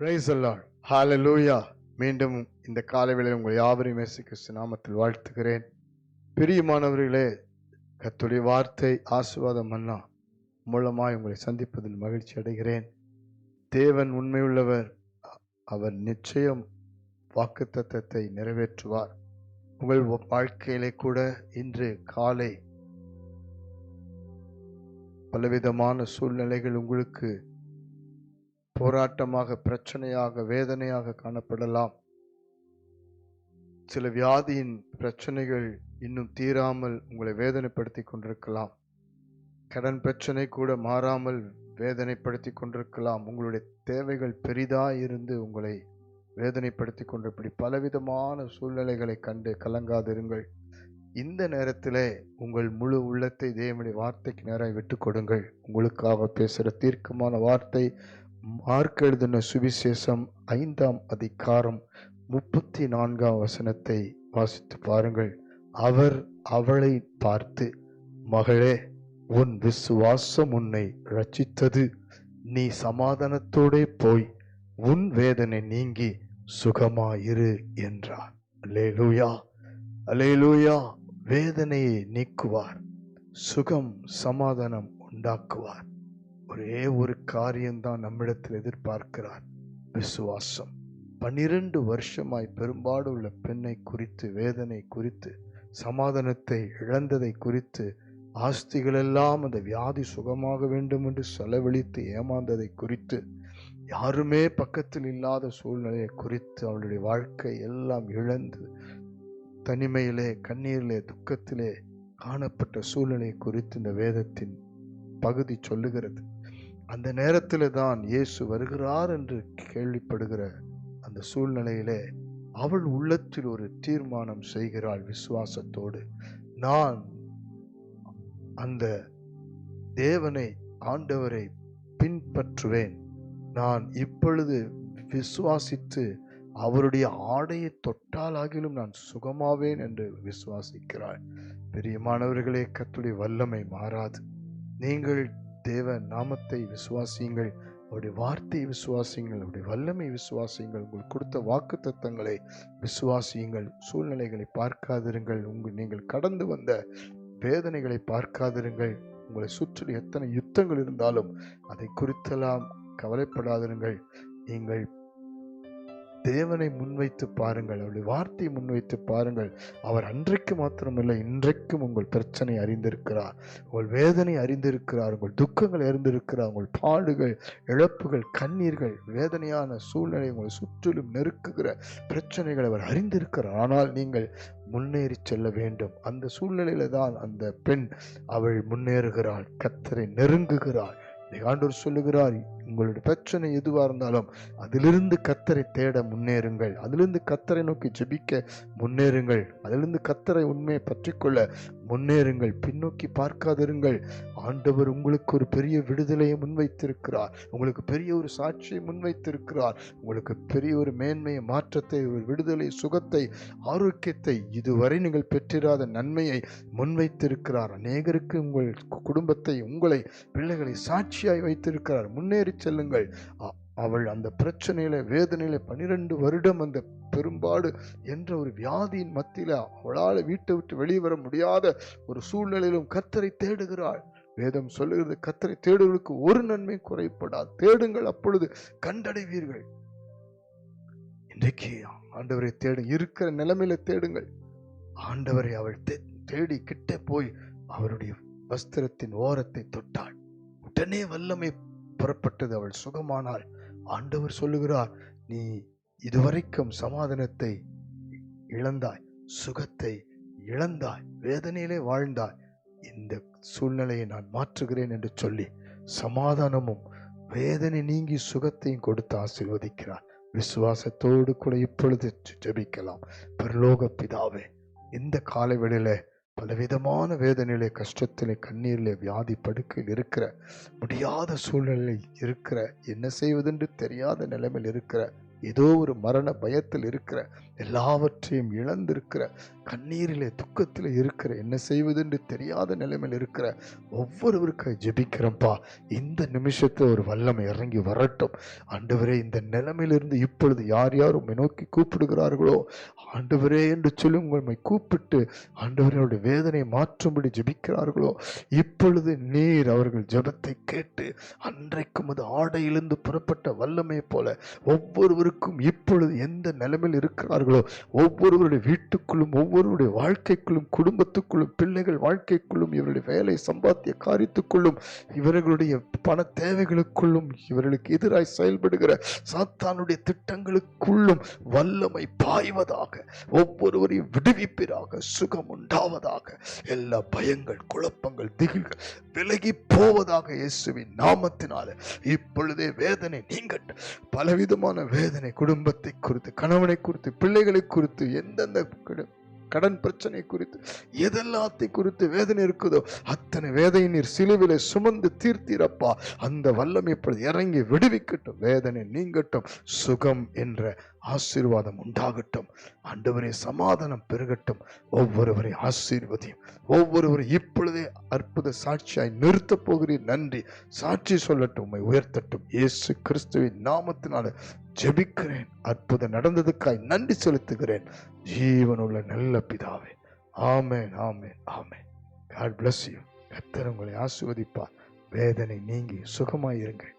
Price allot ஹாலலூயா மீண்டும் இந்த காலைவேளை உங்கள் யாவரையும் இயேசு கிறிஸ்து நாமத்தில் வாழ்த்துகிறேன். பிரியமானவர்களே கத்துடைய வார்த்தை ஆசீர்வாதம் அண்ணா மூலமாய் உங்களை சந்திப்பதில் மகிழ்ச்சி அடைகிறேன். தேவன் உண்மையுள்ளவர் அவர் நிச்சயம் வாக்குத்தத்தை நிறைவேற்றுவார். உங்கள் வாழ்க்கையிலே கூட இன்று காலை பலவிதமான சூழ்நிலைகள் உங்களுக்கு போராட்டமாக பிரச்சனையாக வேதனையாக காணப்படலாம். சில வியாதியின் பிரச்சனைகள் இன்னும் தீராமல் உங்களை வேதனைப்படுத்தி கொண்டிருக்கலாம். கடன் பிரச்சனை கூட மாறாமல் வேதனைப்படுத்தி கொண்டிருக்கலாம். உங்களுடைய தேவைகள் பெரிதாக இருந்து உங்களை வேதனைப்படுத்தி கொண்டு இப்படி பலவிதமான சூழ்நிலைகளை கண்டு கலங்காதிருங்கள். இந்த நேரத்திலே உங்கள் முழு உள்ளத்தை தேவனுடைய வார்த்தைக்கு நேராக விட்டு கொடுங்கள். உங்களுக்காக பேசுகிற தீர்க்கமான வார்த்தை மார்க் எழுதின சுவிசேஷம் ஐந்தாம் அதிகாரம் முப்பத்தி நான்காம் வசனத்தை வாசித்து பாருங்கள். அவர் அவளை பார்த்து மகளே உன் விசுவாசம் உன்னை ரட்சித்தது நீ சமாதானத்தோடே போய் உன் வேதனை நீங்கி சுகமாயிரு என்றார். அலேலூயா அலேலூயா வேதனையை நீக்குவார். சுகம் சமாதானம் உண்டாக்குவார். ஒரே ஒரு காரியம்தான் நம்மிடத்தில் எதிர்பார்க்கிறார். விசுவாசம். பன்னிரண்டு வருஷமாய் பெரும்பாடு உள்ள பெண்ணை குறித்து வேதனை குறித்து சமாதானத்தை இழந்ததை குறித்து ஆஸ்திகளெல்லாம் அந்த வியாதி சுகமாக வேண்டும் என்று செலவழித்து ஏமாந்ததை குறித்து யாருமே பக்கத்தில் இல்லாத சூழ்நிலையை குறித்து அவளுடைய வாழ்க்கை எல்லாம் இழந்து தனிமையிலே கண்ணீரிலே துக்கத்திலே காணப்பட்ட சூழ்நிலை குறித்து இந்த வேதத்தின் பகுதி சொல்லுகிறது. அந்த நேரத்தில் தான் இயேசு வருகிறார் என்று கேள்விப்படுகிற அந்த சூழ்நிலையிலே அவள் உள்ளத்தில் ஒரு தீர்மானம் செய்கிறாள் விசுவாசத்தோடு. நான் அந்த தேவனை ஆண்டவரை பின்பற்றுவேன். நான் இப்பொழுது விசுவாசித்து அவருடைய ஆடையை தொட்டாலாகிலும் நான் சுகமாவேன் என்று விசுவாசிக்கிறாள். பெரியமானவர்களே கத்துடைய வல்லமை மாறாது. நீங்கள் தேவ நாமத்தை விசுவாசியுங்கள். அவருடைய வார்த்தையை விசுவாசியுங்கள். அவருடைய வல்லமை விசுவாசியுங்கள். உங்களுக்கு கொடுத்த வாக்கு தத்தங்களை விசுவாசியுங்கள். சூழ்நிலைகளை பார்க்காதிருங்கள். உங்கள் நீங்கள் கடந்து வந்த வேதனைகளை பார்க்காதிருங்கள். உங்களை சுற்றி எத்தனை யுத்தங்கள் இருந்தாலும் அதை குறித்தெல்லாம் கவலைப்படாதிருங்கள். நீங்கள் தேவனை முன்வைத்து பாருங்கள். அவருடைய வார்த்தையை முன்வைத்து பாருங்கள். அவர் அன்றைக்கு மாத்திரமில்லை இன்றைக்கும் உங்கள் பிரச்சனை அறிந்திருக்கிறார். உங்கள் வேதனை அறிந்திருக்கிறார் உங்கள் துக்கங்கள் அறிந்திருக்கிறார் உங்கள் பாடுகள் இழப்புகள் கண்ணீர்கள் வேதனையான சூழ்நிலை உங்களை சுற்றிலும் நெருக்குகிற பிரச்சனைகள் அவர் அறிந்திருக்கிறார். ஆனால் நீங்கள் முன்னேறி செல்ல வேண்டும். அந்த சூழ்நிலையில தான் அந்த பெண் அவள் முன்னேறுகிறாள் கத்தரை நெருங்குகிறாள். ஆண்டவர் சொல்லுகிறார் உங்களுடைய பிரச்சனை எதுவாக இருந்தாலும் அதிலிருந்து கத்தரை தேட முன்னேறுங்கள். அதிலிருந்து கத்தரை நோக்கி ஜெபிக்க முன்னேறுங்கள். அதிலிருந்து கத்தரை உண்மையை பற்றிக்கொள்ள முன்னேறுங்கள். பின்னோக்கி பார்க்காதிருங்கள். ஆண்டவர் உங்களுக்கு ஒரு பெரிய விடுதலையை முன்வைத்திருக்கிறார். உங்களுக்கு பெரிய ஒரு சாட்சியை முன்வைத்திருக்கிறார். உங்களுக்கு பெரிய ஒரு மேன்மையை மாற்றத்தை ஒரு விடுதலை சுகத்தை ஆரோக்கியத்தை இதுவரை நீங்கள் பெற்றிராத நன்மையை முன்வைத்திருக்கிறார். அநேகருக்கு உங்கள் குடும்பத்தை உங்களை பிள்ளைகளை சாட்சியாய் வைத்திருக்கிறார். முன்னேறி செல்லுங்கள். அவள் அந்த பிரச்சனையில வேதனையில பன்னிரெண்டு வருடம் அந்த பெரும்பாடு என்ற ஒரு வியாதியின் மத்தியில அவளால் வீட்டை விட்டு வெளியே வர முடியாத ஒரு சூழ்நிலையிலும் கத்தரை தேடுகிறாள். வேதம் சொல்லுகிறது கத்தரை தேடுவதற்கு ஒரு நன்மை குறைப்படாது தேடுங்கள் அப்பொழுது கண்டடைவீர்கள். இன்றைக்கு ஆண்டவரை தேடு இருக்கிற நிலைமையில தேடுங்கள். ஆண்டவரை அவள் தேடி கிட்ட போய் அவருடைய வஸ்திரத்தின் ஓரத்தை தொட்டாள். உடனே வல்லமை புறப்பட்டது. அவள் சுகமானாள். ஆண்டவர் சொல்லுகிறார் நீ இதுவரைக்கும் சமாதானத்தை இழந்தாய் சுகத்தை இழந்தாய் வேதனையிலே வாழ்ந்தாய். இந்த சூழ்நிலையை நான் மாற்றுகிறேன் என்று சொல்லி சமாதானமும் வேதனை நீங்கி சுகத்தையும் கொடுத்து ஆசிர்வதிக்கிறார். விசுவாசத்தோடு கூட இப்பொழுது ஜெபிக்கலாம். பரலோக பிதாவே இந்த காலை வேளையில பலவிதமான வேதனையிலே கஷ்டத்திலே கண்ணீரிலே வியாதி படுக்கையில் இருக்கிற முடியாத சூழ்நிலையில் இருக்கிற என்ன செய்வதென்று தெரியாத நிலைமையில் இருக்கிற ஏதோ ஒரு மரண பயத்தில் இருக்கிற எல்லாவற்றையும் இழந்திருக்கிற கண்ணீரிலே துக்கத்தில் இருக்கிற என்ன செய்வதென்று தெரியாத நிலைமையில் இருக்கிற ஒவ்வொருவருக்காக ஜெபிக்கிறோம்ப்பா இந்த நிமிஷத்தை ஒரு வல்லமை இறங்கி வரட்டும். ஆண்டவரே இந்த நிலைமையிலிருந்து இப்பொழுது யார் யார் உண்மை நோக்கி கூப்பிடுகிறார்களோ ஆண்டவரே என்று சொல்லி உண்மை கூப்பிட்டு ஆண்டவரையோட வேதனை மாற்றும்படி ஜெபிக்கிறார்களோ இப்பொழுது நீர் அவர்கள் ஜெபத்தை கேட்டு அன்றைக்கும் அது ஆடையிலிருந்து புறப்பட்ட வல்லமையைப் போல ஒவ்வொருவருக்கும் இப்பொழுது எந்த நிலைமையில் இருக்கிறார்களோ ஒவ்வொருவருடைய வீட்டுக்குள்ளும் ஒவ்வொரு ஒவ்வொருவருடைய வாழ்க்கைக்குள்ளும் குடும்பத்துக்குள்ளும் பிள்ளைகள் வாழ்க்கைக்குள்ளும் இவருடைய வேலை சம்பாத்திய காரியத்துக்குள்ளும் இவர்களுடைய பண தேவைகளுக்குள்ளும் இவர்களுக்கு எதிராய் செயல்படுகிற சாத்தானுடைய திட்டங்களுக்குள்ளும் வல்லமை பாய்வதாக ஒவ்வொருவரையும் விடுவிப்பிறாக சுகம் உண்டாவதாக எல்லா பயங்கள் குழப்பங்கள் திகில்கள் விலகி போவதாக இயேசுவின் நாமத்தினால. இப்பொழுதே வேதனை நீங்கட்டும். பலவிதமான வேதனை குடும்பத்தை குறித்து கணவனை குறித்து பிள்ளைகளை குறித்து எந்தெந்த கடன் பிரச்சனை குறித்து எதெல்லாத்தை குறித்து வேதனை இருக்குதோ அத்தனை வேதனை நீர் சிலுவிலை சுமந்து தீர்த்திரப்பா. அந்த வல்லம் இப்பொழுது இறங்கி விடுவிக்கட்டும். வேதனை நீங்கட்டும். சுகம் என்ற ஆசீர்வாதம் உண்டாகட்டும். ஆண்டவரே சமாதானம் பெருகட்டும். ஒவ்வொருவரை ஆசீர்வதியும். ஒவ்வொருவரை இப்பொழுதே அற்புத சாட்சியாய் நிறுத்தப் போகிறீர். நன்றி. சாட்சி சொல்லட்டும் உண்மை உயர்த்தட்டும். இயேசு கிறிஸ்துவின் நாமத்தினால ஜெபிக்கிறேன். அற்புதம் நடந்ததுக்காய் நன்றி செலுத்துகிறேன். ஜீவனுள்ள நல்ல பிதாவே. ஆமேன் ஆமேன் ஆமேன். காட் பிளஸ் யூ கத்தர் உங்களை ஆசிர்வதிப்பார். வேதனை நீங்கி சுகமாயிருங்கள்.